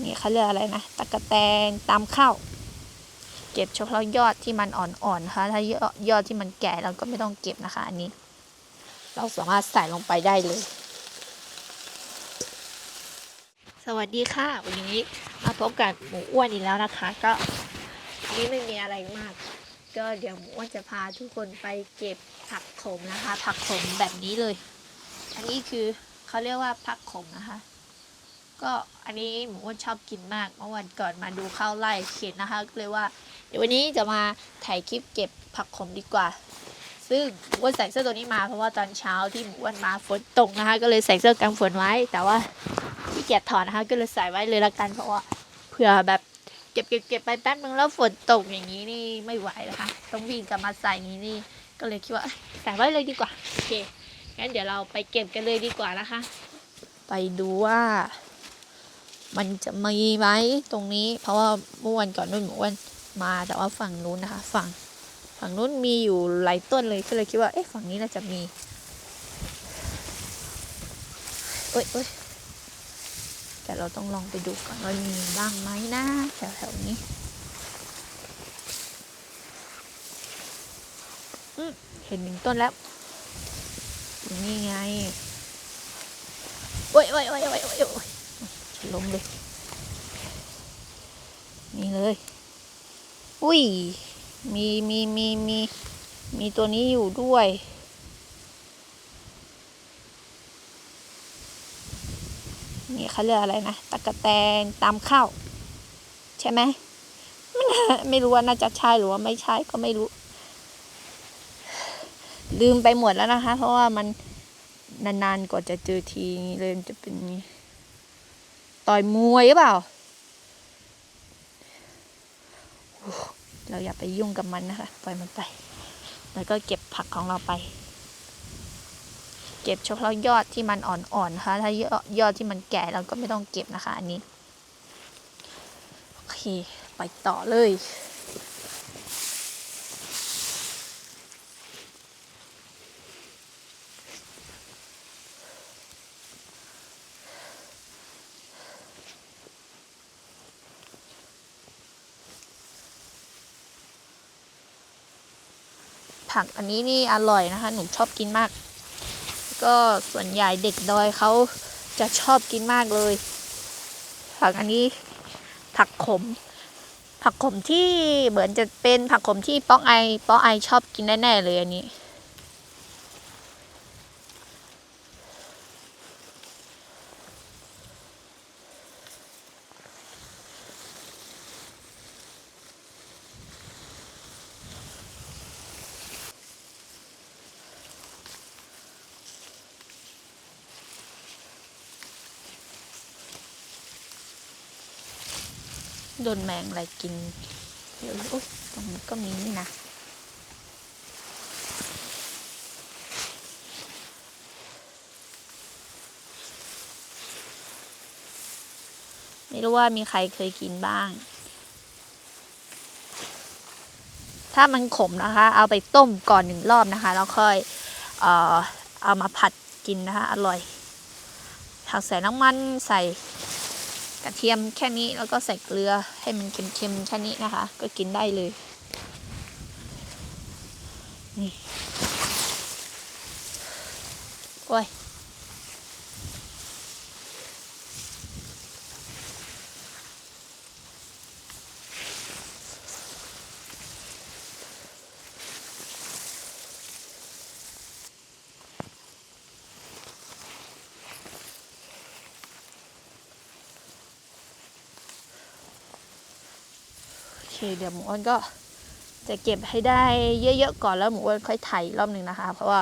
นี่เขาเรียกอะไรนะตะกะแตงตามข้าวเก็บเฉพาะยอดที่มันอ่อนๆนะคะถ้ายอดยอดที่มันแก่เราก็ไม่ต้องเก็บนะคะอันนี้ เราสามารถใส่ลงไปได้เลย สวัสดีค่ะ วันนี้มาพบกับหมูอ้วนอีกแล้วนะคะ ก็วันนี้ไม่มีอะไรมาก ก็เดี๋ยวหมูอ้วนจะพาทุกคนไปเก็บผักขมนะคะ ผักขมแบบนี้เลย อันนี้คือเขาเรียกว่าผักขมนะคะ ก็อันนี้หมูอ้วนชอบกินมากเมื่อวันก่อนมาดูข้าวไร่เขียนนะคะก็เลยว่า เดี๋ยววันนี้จะมาถ่ายคลิปเก็บผักขมดีกว่า ซึ่งหมูอ้วนใส่เสื้อตัวนี้มาเพราะว่าตอนเช้าที่หมูอ้วนมาฝนตกนะคะ ก็เลยใส่เสื้อกันฝนไว้ แต่ว่าขี้เกียจถอดนะคะ ก็เลยใส่ไว้เลยละกันเพราะว่าเผื่อแบบเก็บเก็บเก็บไปแป๊บนึงแล้วฝนตกอย่างนี้นี่ไม่ไหวนะคะต้องวิ่งกลับมาใส่อย่างนี้นี่ก็เลยคิดว่าใส่ไว้เลยดีกว่าโอเคงั้นเดี๋ยวเราไปเก็บกันเลยดีกว่านะคะ ไปดูว่า มันจะมีไหมตรงนี้ เพราะว่าเมื่อวันก่อนนุ่นหมูอ้วนมาแต่ว่าฝั่งนู้นนะคะ ฝั่งฝั่งนู้นมีอยู่หลายต้นเลยก็เลยคิดว่าเอ๊ะฝั่งนี้น่าจะมีเอ้ยเอ้ยแต่เราต้องลองไปดูก่อนว่ามีบ้างไหมนะแถวๆนี้เห็นหนึ่งต้นแล้วอยู่นี่ไงโอ้ยโอ้ยโอ้ยโอ้ยโอ้ย ล้มเลย นี่เลย อุ้ย มีมีมีมีมีตัวนี้อยู่ด้วย นี่เขาเรียกอะไรนะตะกะแตงตามข้าวใช่ไหมไม่รู้ว่าน่าจะใช่หรือว่าไม่ใช่ก็ไม่รู้ ลืมไปหมดแล้วนะคะ เพราะว่ามันนานๆกว่าจะเจอทีเลยมันจะเป็นอย่างนี้ ต่อยมวยหรือเปล่า เราอย่าไปยุ่งกับมันนะคะ ปล่อยมันไป แล้วก็เก็บผักของเราไป เก็บเฉพาะยอดที่มันอ่อนๆนะคะถ้ายอดยอดที่มันแก่เราก็ไม่ต้องเก็บนะคะ อันนี้ โอเค ไปต่อเลย ผักอันนี้นี่อร่อยนะคะ หนูชอบกินมาก ก็ส่วนใหญ่เด็กดอยเขาจะชอบกินมากเลย ผักอันนี้ผักขม ผักขมที่เหมือนจะเป็นผักขมที่ป๊อกไอป๊อกไอชอบกินแน่ๆเลยอันนี้ โดนแมงอะไรกินเยอุ๊ยตรงนี้ก็มีนี่นะไม่รู้ว่ามีใครเคยกินบ้าง ถ้ามันขมนะคะ เอาไปต้มก่อนหนึ่งรอบนะคะ แล้วค่อยเอ่อเอามาผัดกินนะคะ อร่อยถักใส่น้ำมันใส่ กระเทียมแค่นี้แล้วก็ใส่เกลือให้มันเค็มๆแค่นี้นะคะ ก็กินได้เลยนี่โอ้ย เดี๋ยวหมูอ้วนก็จะเก็บให้ได้เยอะๆก่อนแล้วหมูอ้วนค่อยถ่ายรอบหนึ่งนะคะ เพราะว่า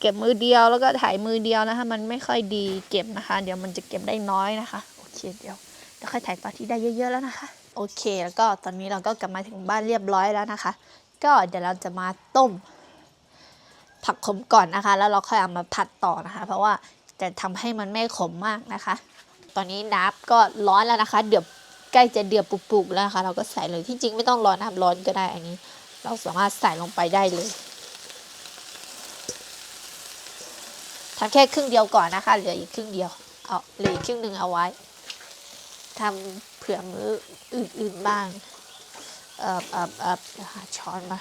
เก็บมือเดียวแล้วก็ถ่ายมือเดียวนะคะ มันไม่ค่อยดีเก็บนะคะ เดี๋ยวมันจะเก็บได้น้อยนะคะ โอเคเดี๋ยวเดี๋ยวค่อยถ่ายตอนที่ได้เยอะๆแล้วนะคะ โอเค แล้วก็ตอนนี้เราก็กลับมาถึงบ้านเรียบร้อยแล้วนะคะ ก็เดี๋ยวเราจะมาต้ม ผักขมก่อนนะคะ แล้วเราค่อยเอามาผัดต่อนะคะ เพราะว่าจะทำให้มันไม่ขมมากนะคะ ตอนนี้น้ำก็ร้อนแล้วนะคะ เดือบ ใกล้จะเดือบปุบๆแล้วค่ะ เราก็ใส่เลยที่จริงไม่ต้องร้อน้ำร้อนก็ได้อันนี้ เราสามารถใส่ลงไปได้เลยทำแค่ครึ่งเดียวก่อนนะคะ เหลืออีกครึ่งเดียวเอาเหลืออีกครึ่งหนึ่งเอาไว้ทำเผื่อมื้ออื่นๆบ้างเอ่อเอ่อเอ่อหาช้อนมา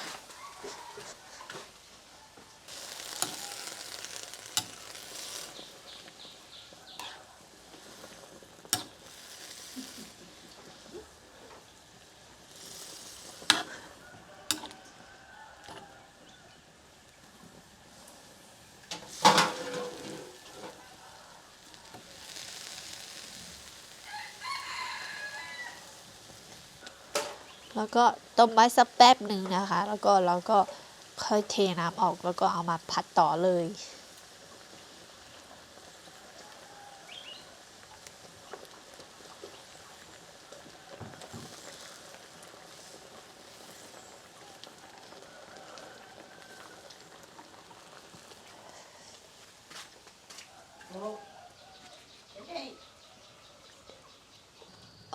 แล้วก็ต้มไว้สักแป๊บหนึ่งนะคะ แล้วก็เราก็ค่อยเทน้ำออกแล้วก็เอามาผัดต่อเลย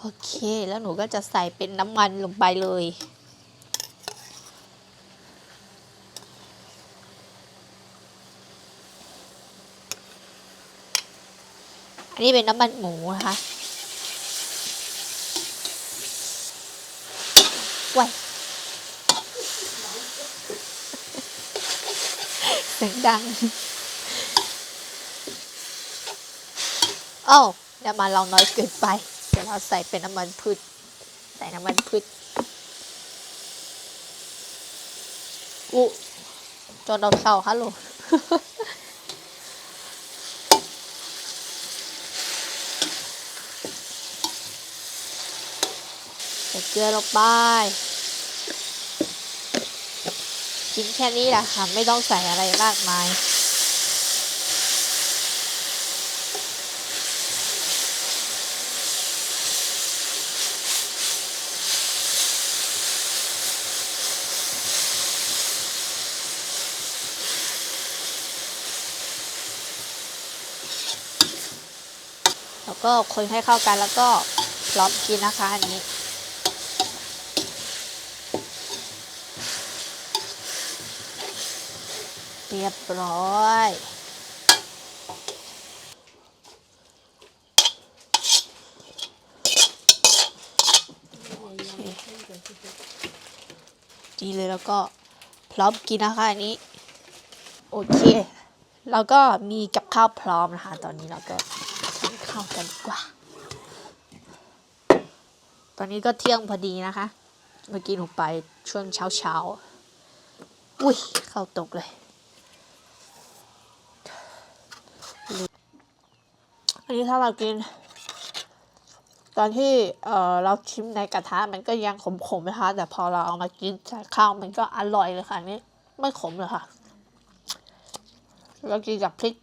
โอเค แล้วหนูก็จะใส่เป็นน้ำมันลงไปเลย อันนี้เป็นน้ำมันหมูนะคะว้ายเสียงดังโอ้าวน้ำมันเราน้อยเกินไป ดี๋ยวเราใส่เป็นน้ำมันพืช ใส่น้ำมันพืชอุจนเราเศร้าฮัลโหลใส่เกลือลงไปกินแค่นี้แหละค่ะ ไม่ต้องใส่อะไรมากมาย ก็คนให้เข้ากันแล้วก็พร้อมกินนะคะอันนี้ เรียบร้อยดีเลยแล้วก็พร้อมกินนะคะอันนี้ โอเค แล้วก็มีกับข้าวพร้อมนะคะ ตอนนี้เราก็ ข้าวกันดีกว่า ตอนนี้ก็เที่ยงพอดีนะคะ เมื่อกี้หนูไปช่วงเช้าเช้าอุ้ยเข้าวตกเลยอันนี้ถ้าเรากิน ตอนที่เออเราชิมในกระทะมันก็ยังขมๆนะคะ แต่พอเราเอามากินใส่ข้าวมันก็อร่อยเลยค่ะนี้ไม่ขมเลยค่ะแล้วกินกับพริก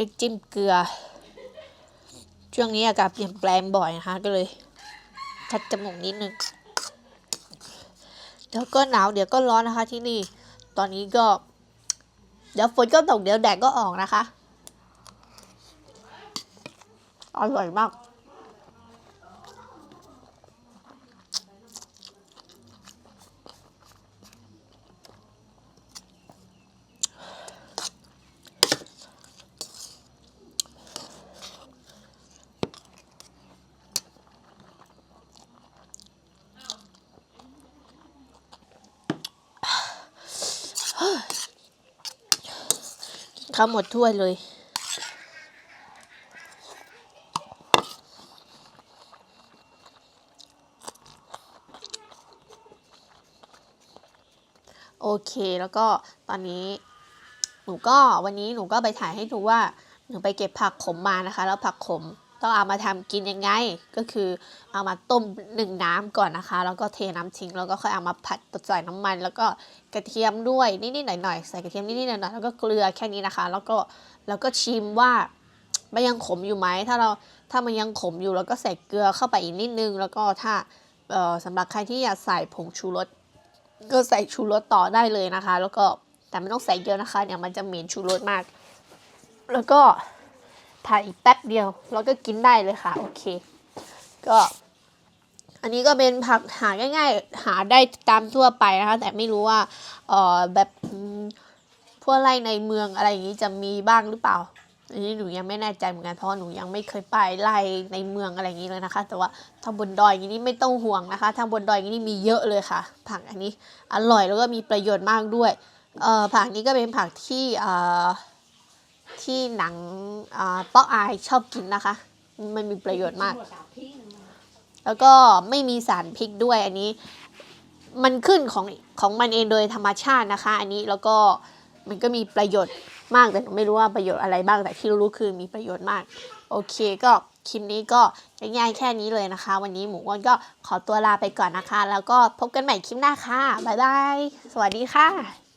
พริกจิ้มเกลือ ช่วงนี้อากาศเปลี่ยนแปลงบ่อยนะคะก็เลยคัดจมูกนิดนึงเดี๋ยวก็หนาวเดี๋ยวก็ร้อนนะคะ ที่นี่ ตอนนี้ก็ เดี๋ยวฝนก็ตกเดี๋ยวแดดก็ออกนะคะ อร่อยมาก ข้าหมดถ้วยเลยโอเคแล้วก็ตอนนี้ หนูก็วันนี้หนูก็ไปถ่ายให้ดูว่า หนูไปเก็บผักขมมานะคะ แล้วผักขม ต้องเอามาทำกินยังไง ก็คือเอามาต้มหนึ่งน้ำก่อนนะคะ แล้วก็เทน้ำทิ้ง แล้วก็ค่อยเอามาผัดใส่น้ำมัน แล้วก็กระเทียมด้วยนิดๆหน่อยๆใส่กระเทียมนิดๆหน่อยๆแล้วก็เกลือแค่นี้นะคะ แล้วก็แล้วก็ชิมว่ามันยังขมอยู่ไหมถ้าเราถ้ามันยังขมอยู่เราก็ใส่เกลือเข้าไปอีกนิดนึง แล้วก็ถ้าเออสำหรับใครที่อยากใส่ผงชูรสก็ใส่ชูรสต่อได้เลยนะคะ แล้วก็แต่ไม่ต้องใส่เยอะนะคะเดี๋ยวมันจะเหม็นชูรสมาก แล้วก็ ถ่ายอีกแป๊บเดียวเราก็กินได้เลยค่ะ โอเค ก็ อันนี้ก็เป็นผักหาง่ายๆ หาได้ตามทั่วไปนะคะ แต่ไม่รู้ว่าเอ่อแบบพวกไร่ในเมืองอะไรอย่างนี้จะมีบ้างหรือเปล่า อันนี้หนูยังไม่แน่ใจเหมือนกันเพราะหนูยังไม่เคยไปไร่ในเมืองอะไรอย่างนี้เลยนะคะ แต่ว่าทางบนดอยอย่างนี้ไม่ต้องห่วงนะคะทางบนดอยอย่างนี้มีเยอะเลยค่ะ ผักอันนี้อร่อยแล้วก็มีประโยชน์มากด้วยเอ่อผักนี้ก็เป็นผักที่เอ่อ ที่หนังอ่าป๊อกอายชอบกินนะคะ มันมีประโยชน์มาก แล้วก็ไม่มีสารพิษด้วยอันนี้ มันขึ้นของของมันเองโดยธรรมชาตินะคะ อันนี้แล้วก็มันก็มีประโยชน์มากแต่หนูไม่รู้ว่าประโยชน์อะไรบ้างแต่ที่รู้ๆคือมีประโยชน์มาก โอเคก็คลิปนี้ก็ง่ายๆแค่นี้เลยนะคะ วันนี้หมูอ้วนก็ขอตัวลาไปก่อนนะคะ แล้วก็พบกันใหม่คลิปหน้าค่ะบ๊ายบายสวัสดีค่ะ